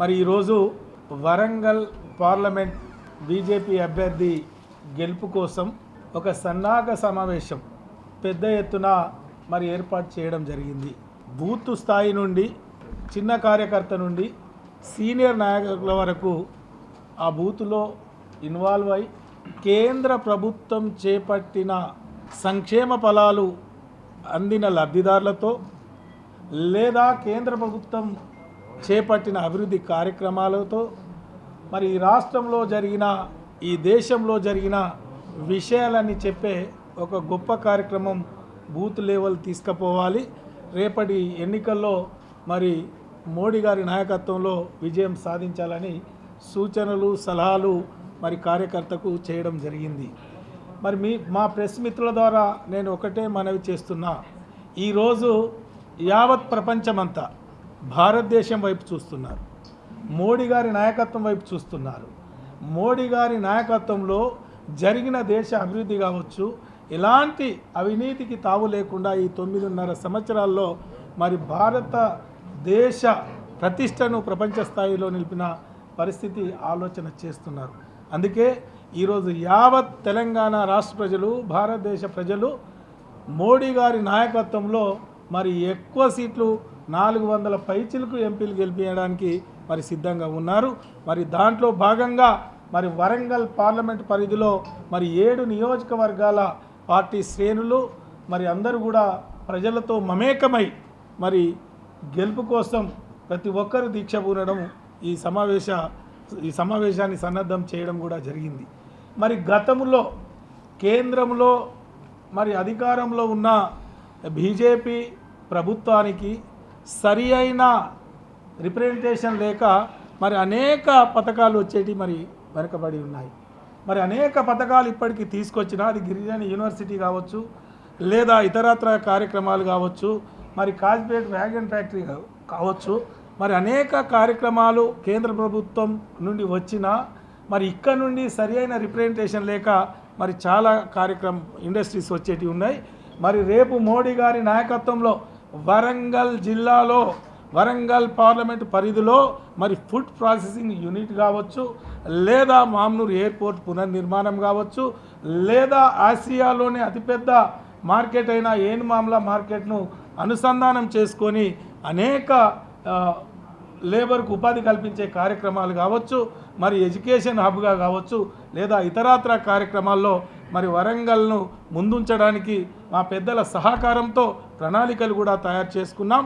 మరి ఈరోజు Warangal parliament BJP అభ్యర్థి గెలుపు కోసం ఒక సన్నాహక సమావేశం పెద్ద ఎత్తున మరి ఏర్పాటు చేయడం జరిగింది. బూత్ స్థాయి నుండి చిన్న కార్యకర్త నుండి సీనియర్ నాయకుల వరకు ఆ బూత్లో ఇన్వాల్వ్ అయి కేంద్ర ప్రభుత్వం చేపట్టిన సంక్షేమ ఫలాలు అందిన లబ్ధిదారులతో లేదా కేంద్ర ప్రభుత్వం చేపట్టిన అభివృద్ధి కార్యక్రమాలతో మరి ఈ రాష్ట్రంలో జరిగిన ఈ దేశంలో జరిగిన విషయాలని చెప్పే ఒక గొప్ప కార్యక్రమం బూత్ లెవెల్ తీసుకుపోవాలి. రేపటి ఎన్నికల్లో మరి మోడీ గారి నాయకత్వంలో విజయం సాధించాలని సూచనలు సలహాలు మరి కార్యకర్తకు చేయడం జరిగింది. మరి మీ మా ప్రెస్ మిత్రుల ద్వారా నేను ఒకటే మనవి చేస్తున్నా. ఈరోజు యావత్ ప్రపంచమంతా భారతదేశం వైపు చూస్తున్నారు. మోడీ గారి నాయకత్వం వైపు చూస్తున్నారు. మోడీ గారి నాయకత్వంలో జరిగిన దేశ అభివృద్ధి కావచ్చు ఎలాంటి అవినీతికి తావు లేకుండా ఈ తొమ్మిదిన్నర సంవత్సరాల్లో మరి భారతదేశ ప్రతిష్టను ప్రపంచ స్థాయిలో నిలిపిన పరిస్థితి ఆలోచన చేస్తున్నారు. అందుకే ఈరోజు యావత్ తెలంగాణ రాష్ట్ర ప్రజలు భారతదేశ ప్రజలు మోడీ గారి నాయకత్వంలో మరి ఎక్కువ సీట్లు నాలుగు వందల పైచిలకు ఎంపీలు గెలిపించడానికి మరి సిద్ధంగా ఉన్నారు. మరి దాంట్లో భాగంగా మరి వరంగల్ పార్లమెంట్ పరిధిలో మరి ఏడు నియోజకవర్గాల పార్టీ శ్రేణులు మరి అందరూ కూడా ప్రజలతో మమేకమై మరి గెలుపు కోసం ప్రతి ఒక్కరు దీక్ష పూనడం ఈ సమావేశ ఈ సమావేశాన్ని సన్నద్ధం చేయడం కూడా జరిగింది. మరి గతంలో కేంద్రంలో మరి అధికారంలో ఉన్న బీజేపీ ప్రభుత్వానికి సరి అయిన రిప్రజెంటేషన్ లేక మరి అనేక పథకాలు వచ్చేటి మరి వెనకబడి ఉన్నాయి. మరి అనేక పథకాలు ఇప్పటికీ తీసుకొచ్చిన అది గిరిజన యూనివర్సిటీ కావచ్చు లేదా ఇతరత్ర కార్యక్రమాలు కావచ్చు మరి కాజ్పేట్ వ్యాగన్ ఫ్యాక్టరీ కావచ్చు మరి అనేక కార్యక్రమాలు కేంద్ర ప్రభుత్వం నుండి వచ్చినా మరి ఇక్కడ నుండి సరి అయిన రిప్రజెంటేషన్ లేక మరి చాలా కార్యక్రమం ఇండస్ట్రీస్ వచ్చేటివి ఉన్నాయి. మరి రేపు మోడీ గారి నాయకత్వంలో వరంగల్ జిల్లాలో వరంగల్ పార్లమెంట్ పరిధిలో మరి ఫుడ్ ప్రాసెసింగ్ యూనిట్ కావచ్చు లేదా మామ్నూర్ ఎయిర్పోర్ట్ పునర్నిర్మాణం కావచ్చు లేదా ఆసియాలోనే అతిపెద్ద మార్కెట్ అయిన ఏను మామల మార్కెట్ను అనుసంధానం చేసుకొని అనేక లేబర్కు ఉపాధి కల్పించే కార్యక్రమాలు కావచ్చు మరి ఎడ్యుకేషన్ హబ్గా కావచ్చు లేదా ఇతరాత్ర కార్యక్రమాల్లో మరి వరంగల్ను ముందుంచడానికి మా పెద్దల సహకారంతో ప్రణాళికలు కూడా తయారు చేసుకున్నాం.